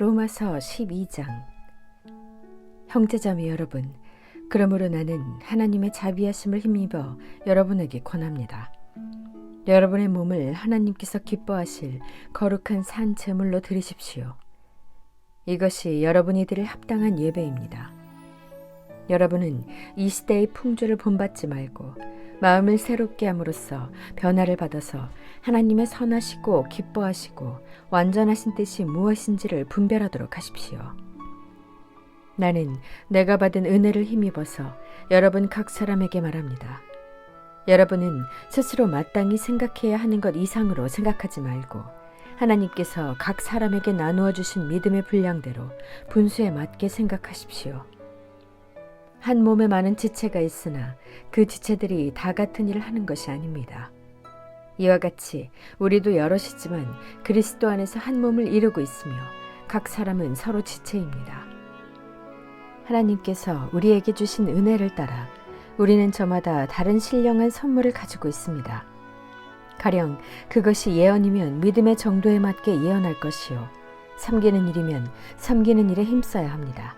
로마서 12장 형제자매 여러분, 그러므로 나는 하나님의 자비하심을 힘입어 여러분에게 권합니다. 여러분의 몸을 하나님께서 기뻐하실 거룩한 산 제물로 드리십시오. 이것이 여러분이 드릴 합당한 예배입니다. 여러분은 이 시대의 풍조를 본받지 말고 마음을 새롭게 함으로써 변화를 받아서 하나님의 선하시고 기뻐하시고 완전하신 뜻이 무엇인지를 분별하도록 하십시오. 나는 내가 받은 은혜를 힘입어서 여러분 각 사람에게 말합니다. 여러분은 스스로 마땅히 생각해야 하는 것 이상으로 생각하지 말고 하나님께서 각 사람에게 나누어 주신 믿음의 분량대로 분수에 맞게 생각하십시오. 한 몸에 많은 지체가 있으나 그 지체들이 다 같은 일을 하는 것이 아닙니다. 이와 같이 우리도 여럿이지만 그리스도 안에서 한 몸을 이루고 있으며 각 사람은 서로 지체입니다. 하나님께서 우리에게 주신 은혜를 따라 우리는 저마다 다른 신령한 선물을 가지고 있습니다. 가령 그것이 예언이면 믿음의 정도에 맞게 예언할 것이요. 섬기는 일이면 섬기는 일에 힘써야 합니다.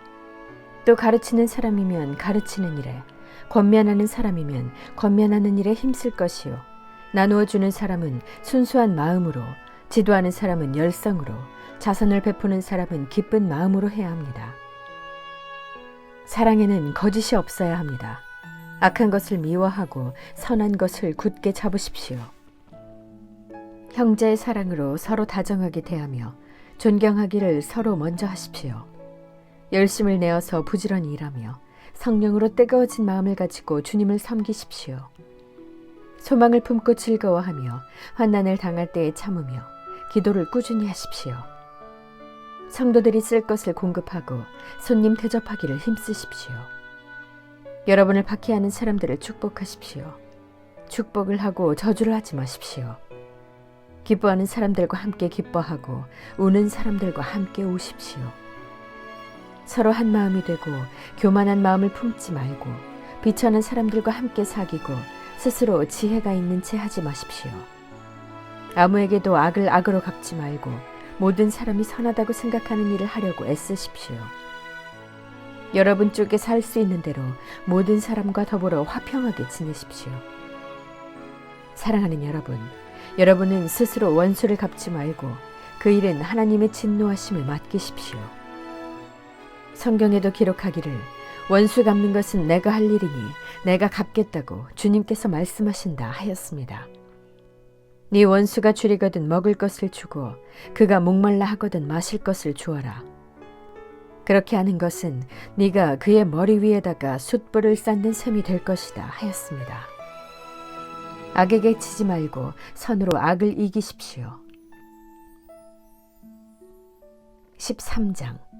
또 가르치는 사람이면 가르치는 일에, 권면하는 사람이면 권면하는 일에 힘쓸 것이요. 나누어 주는 사람은 순수한 마음으로, 지도하는 사람은 열성으로, 자선을 베푸는 사람은 기쁜 마음으로 해야 합니다. 사랑에는 거짓이 없어야 합니다. 악한 것을 미워하고 선한 것을 굳게 잡으십시오. 형제의 사랑으로 서로 다정하게 대하며 존경하기를 서로 먼저 하십시오. 열심을 내어서 부지런히 일하며 성령으로 뜨거워진 마음을 가지고 주님을 섬기십시오. 소망을 품고 즐거워하며 환난을 당할 때에 참으며 기도를 꾸준히 하십시오. 성도들이 쓸 것을 공급하고 손님 대접하기를 힘쓰십시오. 여러분을 박해하는 사람들을 축복하십시오. 축복을 하고 저주를 하지 마십시오. 기뻐하는 사람들과 함께 기뻐하고 우는 사람들과 함께 우십시오. 서로 한 마음이 되고 교만한 마음을 품지 말고 비천한 사람들과 함께 사귀고 스스로 지혜가 있는 채 하지 마십시오. 아무에게도 악을 악으로 갚지 말고 모든 사람이 선하다고 생각하는 일을 하려고 애쓰십시오. 여러분 쪽에 살 수 있는 대로 모든 사람과 더불어 화평하게 지내십시오. 사랑하는 여러분, 여러분은 스스로 원수를 갚지 말고 그 일은 하나님의 진노하심을 맡기십시오. 성경에도 기록하기를 원수 갚는 것은 내가 할 일이니 내가 갚겠다고 주님께서 말씀하신다 하였습니다. 네 원수가 줄이거든 먹을 것을 주고 그가 목말라 하거든 마실 것을 주어라. 그렇게 하는 것은 네가 그의 머리 위에다가 숯불을 쌓는 셈이 될 것이다 하였습니다. 악에게 치지 말고 선으로 악을 이기십시오. 13장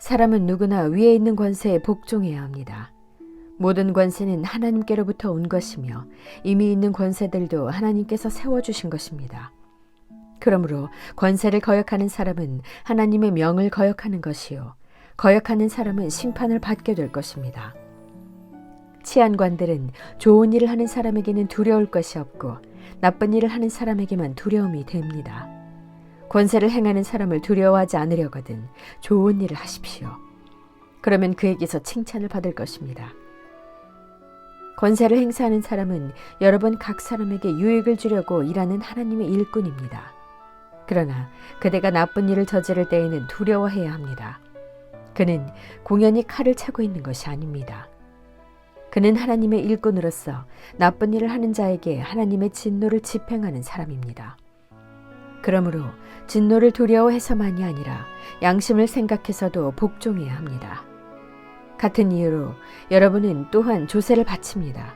사람은 누구나 위에 있는 권세에 복종해야 합니다. 모든 권세는 하나님께로부터 온 것이며 이미 있는 권세들도 하나님께서 세워주신 것입니다. 그러므로 권세를 거역하는 사람은 하나님의 명을 거역하는 것이요. 거역하는 사람은 심판을 받게 될 것입니다. 치안관들은 좋은 일을 하는 사람에게는 두려울 것이 없고 나쁜 일을 하는 사람에게만 두려움이 됩니다. 권세를 행하는 사람을 두려워하지 않으려거든 좋은 일을 하십시오. 그러면 그에게서 칭찬을 받을 것입니다. 권세를 행사하는 사람은 여러분 각 사람에게 유익을 주려고 일하는 하나님의 일꾼입니다. 그러나 그대가 나쁜 일을 저지를 때에는 두려워해야 합니다. 그는 공연히 칼을 차고 있는 것이 아닙니다. 그는 하나님의 일꾼으로서 나쁜 일을 하는 자에게 하나님의 진노를 집행하는 사람입니다. 그러므로 진노를 두려워해서만이 아니라 양심을 생각해서도 복종해야 합니다. 같은 이유로 여러분은 또한 조세를 바칩니다.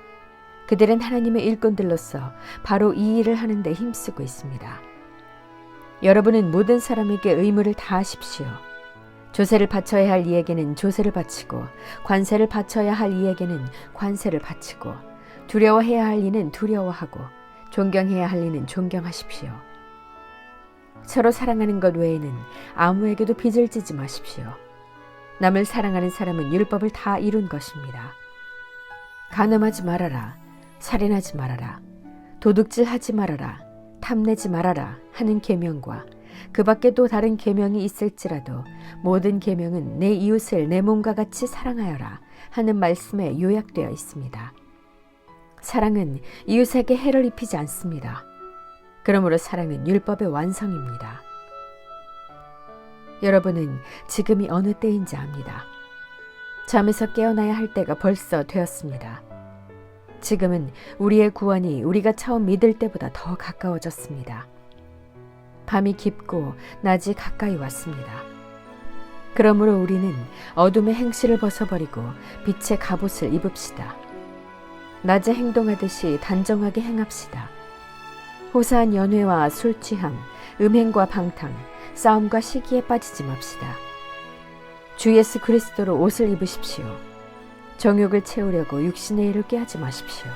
그들은 하나님의 일꾼들로서 바로 이 일을 하는데 힘쓰고 있습니다. 여러분은 모든 사람에게 의무를 다하십시오. 조세를 바쳐야 할 이에게는 조세를 바치고 관세를 바쳐야 할 이에게는 관세를 바치고 두려워해야 할 이는 두려워하고 존경해야 할 이는 존경하십시오. 서로 사랑하는 것 외에는 아무에게도 빚을 지지 마십시오. 남을 사랑하는 사람은 율법을 다 이룬 것입니다. 간음하지 말아라. 살인하지 말아라. 도둑질하지 말아라. 탐내지 말아라 하는 계명과 그 밖에 또 다른 계명이 있을지라도 모든 계명은 내 이웃을 내 몸과 같이 사랑하여라 하는 말씀에 요약되어 있습니다. 사랑은 이웃에게 해를 입히지 않습니다. 그러므로 사랑은 율법의 완성입니다. 여러분은 지금이 어느 때인지 압니다. 잠에서 깨어나야 할 때가 벌써 되었습니다. 지금은 우리의 구원이 우리가 처음 믿을 때보다 더 가까워졌습니다. 밤이 깊고 낮이 가까이 왔습니다. 그러므로 우리는 어둠의 행실을 벗어버리고 빛의 갑옷을 입읍시다. 낮에 행동하듯이 단정하게 행합시다. 호사한 연회와 술 취함, 음행과 방탕, 싸움과 시기에 빠지지 맙시다. 주 예수 그리스도로 옷을 입으십시오. 정욕을 채우려고 육신의 일을 꾀하지 마십시오.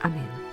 아멘.